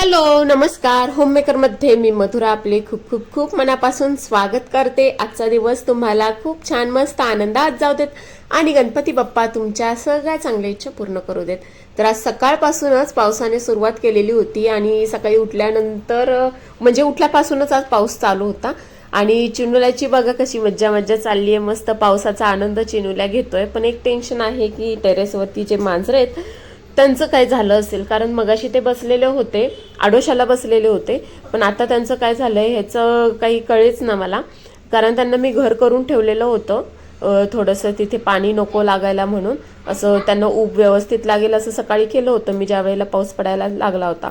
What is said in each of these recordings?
Hello नमस्कार. होममेकरमध्ये मी मधुरा आपले खूप खूप खूप मनापासून स्वागत करते. आजचा दिवस तुम्हाला खूप छान मस्त आनंदात जाऊ देत आणि गणपती बाप्पा तुमच्या सगळ्या चांगल्या इच्छा पूर्ण करू देत. तर आज सकाळपासूनच पावसाने सुरुवात केलेली होती आणि सकाळी उठल्यानंतर म्हणजे उठल्यापासूनच आज पाऊस चालू होता. आणि चिनुल्याची बघा कशी मज्जा मज्जा चालली आहे मस्त पावसाचा आनंद चिनुल्या घेतोय. पण एक टेन्शन आहे की टेरेसवरती जे मांजरं आहेत त्यांचं काय झालं असेल? कारण मगाशी ते बसलेले होते आडोशाला बसलेले होते पण आता त्यांचं काय झालं आहे ह्याचं काही कळेच ना मला. कारण त्यांना मी घर करून ठेवलेलं होतं थोडंसं तिथे पाणी नको लागायला म्हणून. असं त्यांना ऊब व्यवस्थित लागेल असं सकाळी केलं होतं मी ज्या वेळेला पाऊस पडायला लागला होता.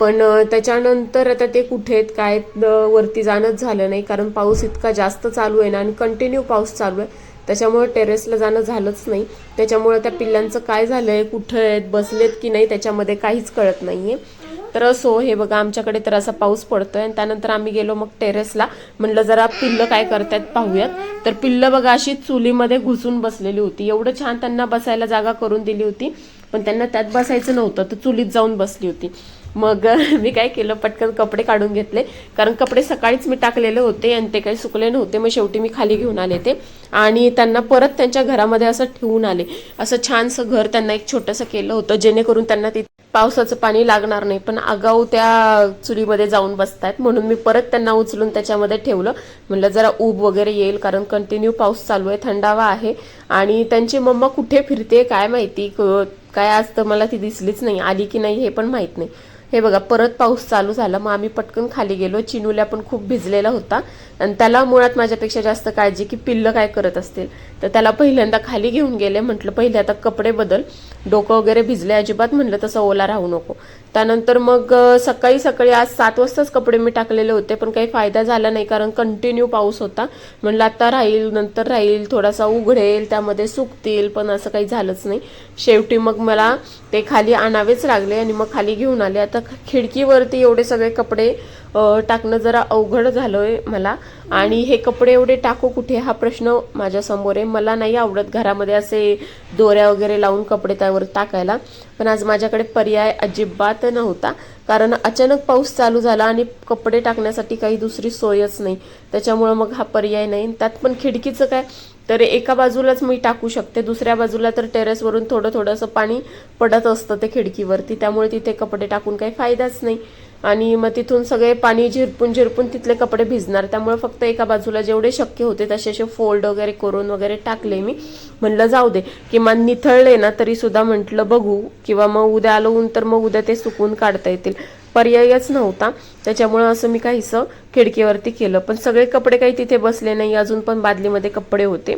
पण त्याच्यानंतर आता ते कुठे आहेत काय वरती जाणंच झालं नाही कारण पाऊस इतका जास्त चालू आहे ना आणि कंटिन्यू पाऊस चालू आहे. त्याच्यामुळे टेरेसला जाणं झालंच नाही. त्याच्यामुळे त्या पिल्लांचं काय झालं आहे कुठं आहेत बसलेत की नाही त्याच्यामध्ये काहीच कळत नाही आहे तर असो हे बघा आमच्याकडे तर असा पाऊस पडतोय आणि त्यानंतर आम्ही गेलो मग टेरेसला म्हणलं जरा पिल्लं काय करतायत पाहूयात. तर पिल्लं बघा अशी चुलीमध्ये घुसून बसलेली होती. एवढं छान त्यांना बसायला जागा करून दिली होती. पण त्यांना त्यात बसायचं नव्हतं तर चुलीत जाऊन बसली होती. मग मी काय केलं पटकन कपडे काढून घेतले. कारण कपडे सकाळीच मी टाकलेले होते आणि ते काही सुकले नव्हते. मग शेवटी मी खाली घेऊन आले ते. आणि त्यांना परत त्यांच्या घरामध्ये असं ठेवून आले. असं छानसं घर त्यांना एक छोटंसं केलं होतं जेणेकरून त्यांना तिथे पावसाचं पाणी लागणार नाही. पण आगाऊ त्या चुलीमध्ये जाऊन बसतात म्हणून मी परत त्यांना उचलून त्याच्यामध्ये ठेवलं. म्हणलं जरा ऊब वगैरे येईल कारण कंटिन्यू पाऊस चालू आहे थंडावा आहे. आणि त्यांची मम्मा कुठे फिरते काय माहिती? क- काय आज तर मला ती दिसलीच नाही. आली की नाही हे पण माहीत नाही. हे बघा परत पाऊस चालू झाला मग आम्ही पटकन खाली गेलो. चिनूला पण खूप भिजलेला होता. आणि त्याला मुळात माझ्यापेक्षा जास्त काळजी की पिल्लं काय करत असतील. तर त्याला पहिल्यांदा खाली घेऊन गेले म्हटलं पहिले आता कपडे बदल. डोकं वगैरे भिजले अजिबात. म्हटलं तसं ओला राहू नको. त्यानंतर मग सकाळी सकाळी आज सात वाजताच कपडे मी टाकलेले होते पण काही फायदा झाला नाही कारण कंटिन्यू पाऊस होता. म्हणलं आता राहील नंतर राहील थोडासा उघडेल त्यामध्ये सुकतील पण असं काही झालंच नाही. शेवटी मग मला ते खाली आणावेच लागले आणि मग खाली घेऊन आले. आता खिडकीवरती एवढे सगळे कपडे टाकणं जरा अवघड झालं आहे मला. आणि हे कपडे एवढे टाकू कुठे? हा प्रश्न माझ्यासमोर आहे. मला नाही आवडत घरामध्ये असे दोऱ्या वगैरे लावून कपडे त्यावर टाकायला. पण आज माझ्याकडे पर्याय अजिबात नव्हता. कारण अचानक पाऊस चालू झाला आणि कपडे टाकण्यासाठी काही दुसरी सोयच नाही. त्याच्यामुळं मग हा पर्याय नाही. त्यात पण खिडकीचं काय? तर एका बाजूलाच मी टाकू शकते. दुसऱ्या बाजूला तर टेरेसवरून थोडं थोडंसं पाणी पडत असतं ते खिडकीवरती. त्यामुळे तिथे कपडे टाकून काही फायदाच नाही. आणि मग तिथून सगळे पाणी झिरपून झिरपून तिथले कपडे भिजणार. त्यामुळे फक्त एका बाजूला जेवढे शक्य होते तसे असे फोल्ड वगैरे करून वगैरे टाकले मी. म्हणलं जाऊ दे. किमान निथळले ना तरी सुद्धा म्हटलं बघू. किंवा मग उद्या आलो ऊन तर मग उद्या ते सुकून काढता येतील. पर्यायच नव्हता. त्याच्यामुळं असं मी काहीसं खिडकीवरती केलं. पण सगळे कपडे काही तिथे बसले नाही. अजून पण बादलीमध्ये कपडे होते.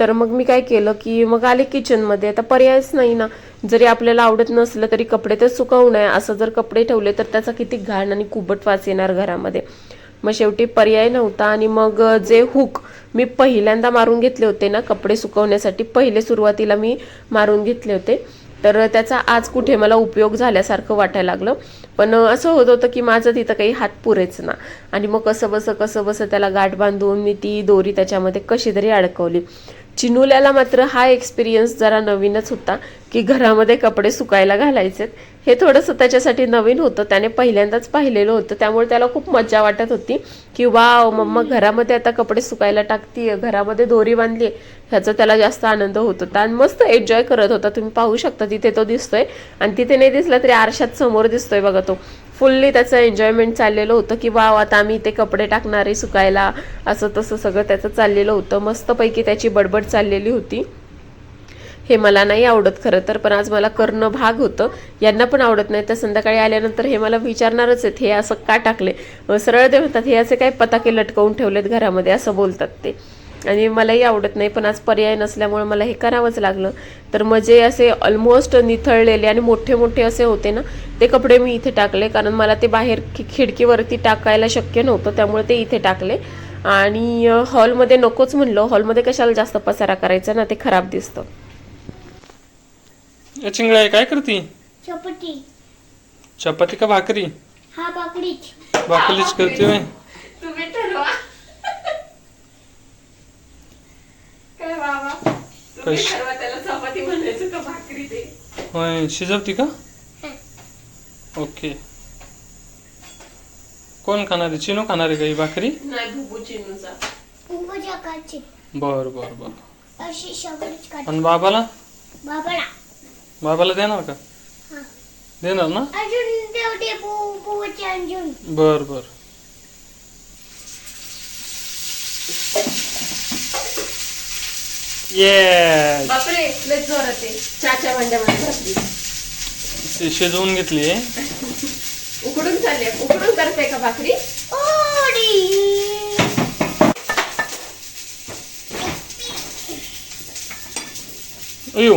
तर मग मी काय केलं की मग आले किचनमध्ये आता पर्यायच नाही ना. जरी आपल्याला आवडत नसलं तरी कपडे तर सुकवू नये. असं जर कपडे ठेवले तर त्याचा किती घाण आणि कुबट वास येणार घरामध्ये. मग शेवटी पर्याय नव्हता आणि मग जे हुक मी पहिल्यांदा मारून घेतले होते ना कपडे सुकवण्यासाठी पहिले सुरुवातीला मी मारून घेतले होते. तर त्याचा आज कुठे मला उपयोग झाल्यासारखं वाटायला लागलं. पण असं होत होतं की माझं तिथं काही हात पुरेच ना. आणि मग कसं बसं कसं बसं त्याला गाठ बांधून मी ती दोरी त्याच्यामध्ये कशी तरी अडकवली. चिनुल्याला मात्र हा एक्सपिरियन्स जरा नवीनच होता की घरामध्ये कपडे सुकायला घालायचेत. हे थोडंसं त्याच्यासाठी नवीन होतं त्याने पहिल्यांदाच पाहिलेलं होतं. त्यामुळे त्याला खूप मजा वाटत होती की वा मम्मा घरामध्ये आता कपडे सुकायला टाकतीये घरामध्ये दोरी बांधली ह्याचा त्याला जास्त आनंद होत होता. आणि मस्त एन्जॉय करत होता. तुम्ही पाहू शकता तिथे तो दिसतोय. आणि तिथे नाही दिसला तरी आरशात समोर दिसतोय बघा तो. फुल्ली त्याचं एन्जॉयमेंट चाललेलं होतं की वाव आता आम्ही ते कपडे टाकणारे सुकायला असं तसं सगळं त्याचं चाललेलं होतं. मस्तपैकी त्याची बडबड चाललेली होती. हे मला नाही आवडत खरं तर पण आज मला करणं भाग होतं. यांना पण आवडत नाही. तर संध्याकाळी आल्यानंतर हे मला विचारणारच आहेत हे असं का टाकले? सरळ ते म्हणतात हे असे काय पताके लटकवून ठेवलेत घरामध्ये? असं बोलतात ते. आणि मलाही आवडत नाही पण आज पर्याय नसल्यामुळे मला हे करावंच लागलं. तर मग जे असे ऑलमोस्ट निथळलेले आणि मोठे मोठे असे होते ना ते कपडे मी इथे टाकले. कारण मला ते बाहेर खिडकीवरती टाकायला शक्य नव्हतं त्यामुळे ते इथे टाकले. आणि हॉलमध्ये नकोच म्हणलं. हॉलमध्ये कशाला जास्त पसारा करायचा ना ते खराब दिसतं. ए, चिंगळ्या काय करती? चपाती. चपाती का भाकरी? हा पाकडीच भाकरीच करते. तुम्ही ठरवा. काय बाबा तुम्ही कश- ठरवा त्याला चपाती म्हणायचं का भाकरी ते? होय शिजवती का? ओके. कोण खाणार आहे? चिनू खाणार आहे का ही भाकरी? नाही भुबू बर बर बर. अशी सगळीच काढ आणि बाबाला? बाबाला. बाबाला देणार का? हा. देणार ना? अजून अजून. बर बर. ये बापरे लय भांड्यामध्ये घातली. ती शिजवून घेतली. उकडून चालले उकडून करते का भाकरी? अयो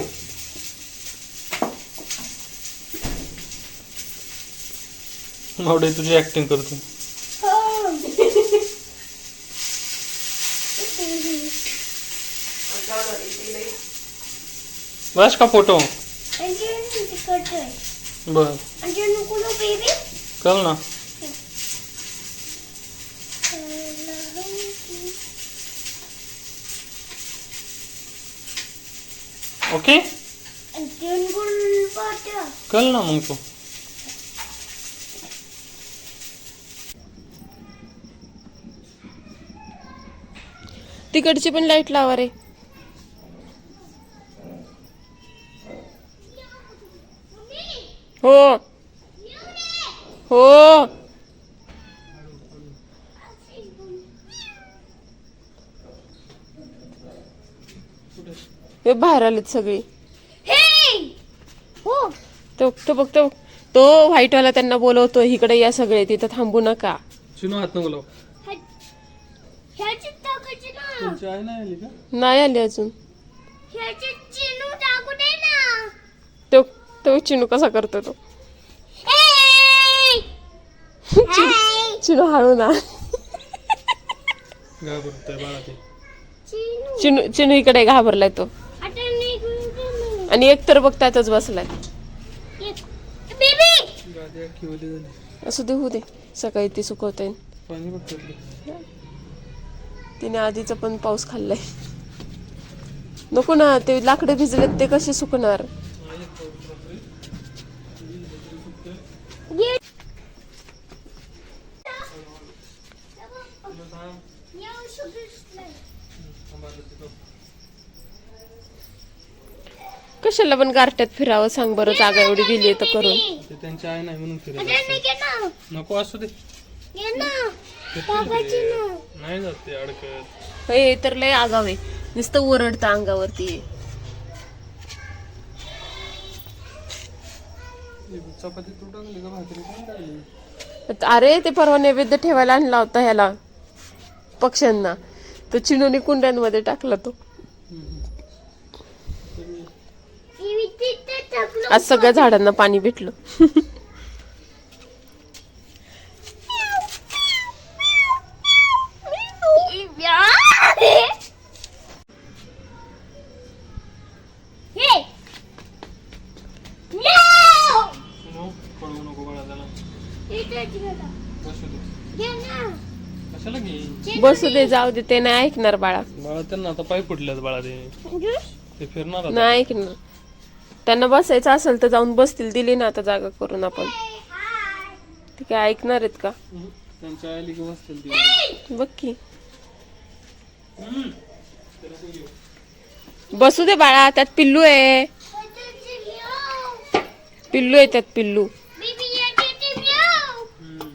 मावडे तुझी ऍक्टिंग करतो बस का फोटो अजून तिकडचे बर अजून नको ना बेबी कळ ना ओके अजून गुलबाट कळ ना मग तू तिकडची पण लाइट लावा रे. हो. हो. हे बाहेर आलेत सगळी. हे! हो. तो तो बघ तो तो व्हाईटवाला त्यांना बोलवतो इकडे या सगळे तिथं थांबू नका. चिनू हात नको लाव. नाही आले अजून ह्याची चिनू टाकू दे ना तो चिनू कसा करतो तो? हाय चिनू हळू ना. घाबरतोय बाळा ते. चिनू. चिनू चिनू इकडे घाबरलाय तो. आता. आणि एक तर बघ त्यातच बसलाय. एक- बेबी! गादी अख्खी ओली झाली असू दे होऊ दे. सकाळी ते सुकवता. येईल पाणी तिने आधीचा पण पाऊस खाल्लाय. नको ना ते लाकडं भिजलेत ते कसे सुकणार ये. येऊ शकत नाही. कशाला पण गारट्यात फिरावं सांग बरं जागा एवढी दिली तर करून. ते त्यांची आई नाही म्हणून फिरत. नको असू दे. नाही जात ते अडकत. हे तर लय आगाव आहे. नुसतं ओरडतं अंगावरती. चपाती तू टाकली का भाकरी? कोण टाकली? अरे ते परवा नैवेद्य ठेवायला आणला होता ह्याला. पक्ष्यांना. तो चिनोनी कुंड्यांमध्ये टाकला तो तिथे टाकलं. आज सगळ्या झाडांना पाणी भेटलं. हे. बसू दे जाऊ दे ते नाही ऐकणार बाळा बाळा त्यांना आता पाय फुटल्यात बाळा ते? ते फिरणार नाही ऐकणार त्यांना बसायचं असेल तर जाऊन बसतील दिली ना आता जागा करून आपण. ते काय ऐकणार आहेत का. त्यांच्या बसतील बघ की बसू दे बाळा त्यात पिल्लू आहे. पिल्लू आहे त्यात पिल्लू बेबी याचे ते म्याव. हम्म.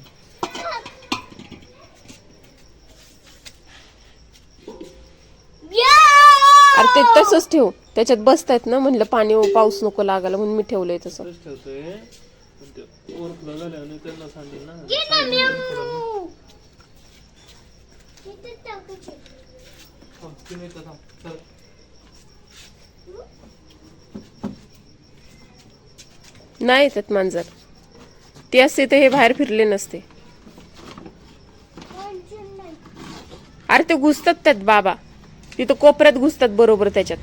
म्याव. अरे ते तसंच ठेव. त्याच्यात बसतायत ना म्हणलं पाणी पाऊस नको लागायला म्हणून मी ठेवलंय तसं. ठेवतोय. झाल्याने त्यांना सांगेल ना. नाही त्यात मांजर. ती असते तर हे बाहेर फिरले नसते. अरे ते घुसतात त्यात बाबा. तिथं कोपऱ्यात घुसतात बरोबर त्याच्यात.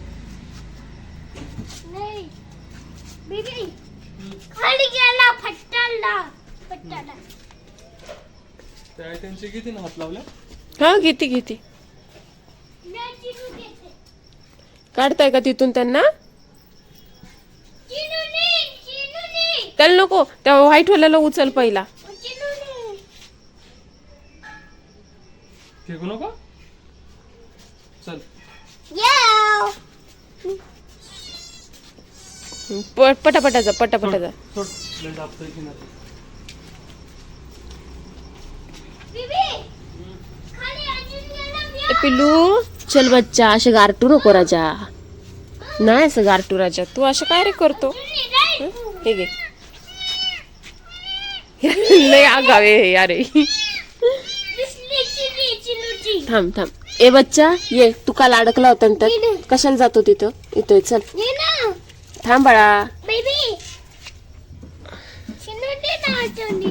त्यांची किती हात हा घेते घेते. नाही चिनू घेते काढताय का तिथून त्यांना? त्याला नको त्या व्हाईट वाल्याला उचल पहिला. फेकू नको चल याव प- पटापटा जा पटापटा जा सोड लय दाबतोय की नाही बेबी खाली अजून गेला ए पिल्लू चल बच्चा असे गारटू नको राजा. नाही असं गारटू राजा. तू असं काय रे करतो? हं? हे घे. लय आगावे हे अरे. थांब थांब. ए बच्चा ये. तू काल अडकला होता कशाला जातो तिथं? इथं चल. थांब बाळा बेबी चिनू दे ना अजून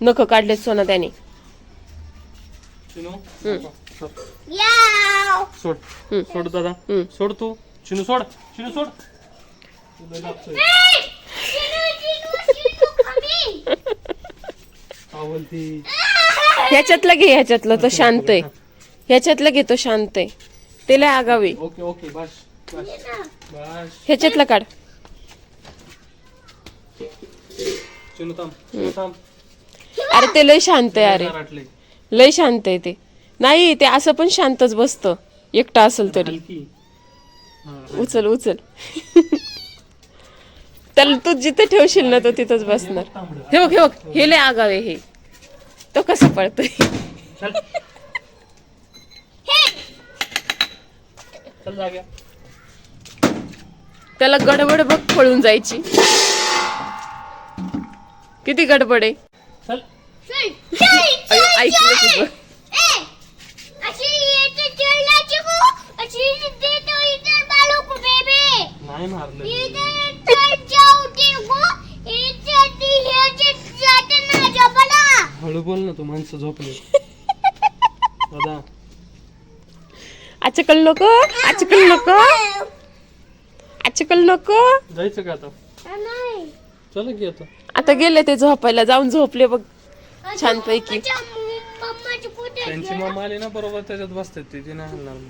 नख काढले सोना त्याने. चिनू हम्म. नको. सोड. याव. सोड. हम्म. सोड दादा. हम्म. सोड तू. चिनू सोड. चिनू सोड. तू लय दाबतोय. ए चिनू चिनू चिनू कमी. आवलती ह्याच्यातलं घे ह्याच्यातलं. तो शांत आहे. ह्याच्यातलं घे तो शांत आहे. ते लय आगावे. ओके ओके बस बस ये ना बस. ह्याच्यातलं काढ. अरे ते लय शांत आहे अरे. लय शांत आहे ते. नाही ते असं पण शांतच बसतं. एकटा असेल तरी. उचल उचल. त्याला तू जिथे ठेवशील ना तो तिथंच बसणार. हे बघ हे बघ हे लय आगावे हे. तो कसं पळतोय? चल. त्याला गडबड बघ पळून जायची. किती गडबड आहे? ऐकलं तुझं. ए अशी येते चलनाची को अशी देतो इधर बालो को बेबी नाही मारलं. इधर चल जाऊ दे को इधर ती हे जे जाते ना जबला हळू बोल ना तू माणसं झोपले. दादा. आजकल नको आजकल नको आजकल नको जायचं का आता नाही चला की आता आता गेले ते झोपायला जाऊन झोपले बघ. मम्माची कुठे त्यांची मम्मा आली ना बरोबर त्याच्यात बसतात ते ते नाही हलणार मग.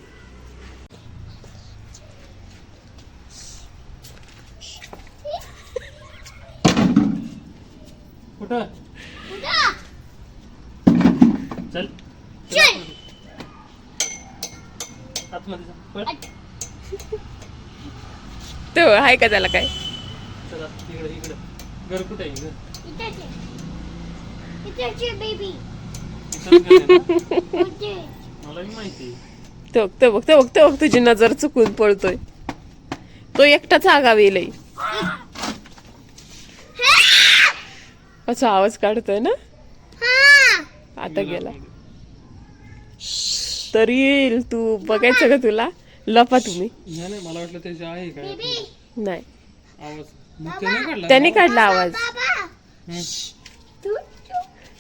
कुठं कुठं? चल चल आतमध्ये जा. पळ. तो आहे का त्याला काय? चला इकडे इकडे. घर कुठे आहे घर इथेच आहे. इथेच आहे बेबी इथंच घर आहे ना? कुठे मलाही माहिती आहे. तो तो बघ तो बघ तो बघ तुझी नजर चुकून पळतोय तो एकटाच आगावी लई. असा आवाज काढतोय ना? हा. आता गेला. तर येईल तू बघायचं का तुला? लपा तुम्ही. नाही नाही, मला वाटलं त्याचे आहे काय नाही. आवाज. मग ते नाही काढला त्याने काढला आवाज. बाबा. हम्म. तू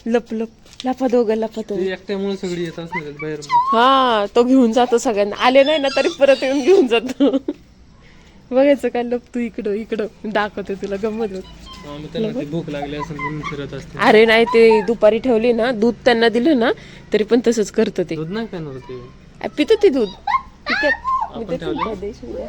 लप लप. लपा दोघं लपा ते एकट्यामुळे सगळी येत असणार बाहेर हा तो घेऊन जातो सगळ्यांना. आले नाही ना तरी परत येऊन घेऊन जातो. बघायचं काय लप तू इकडं इकडं. दाखवते तुला गंमत होत. मग त्यांना ती भूक लागली असेल म्हणून फिरत असते. अरे नाही ते दुपारी ठेवली ना दूध त्यांना दिलं ना तरी पण तसंच करतं ते. दूध नाही पिणार ते. पितं ते दूध. पितात मी आपण देते ठेवलं? ना देशमध्ये.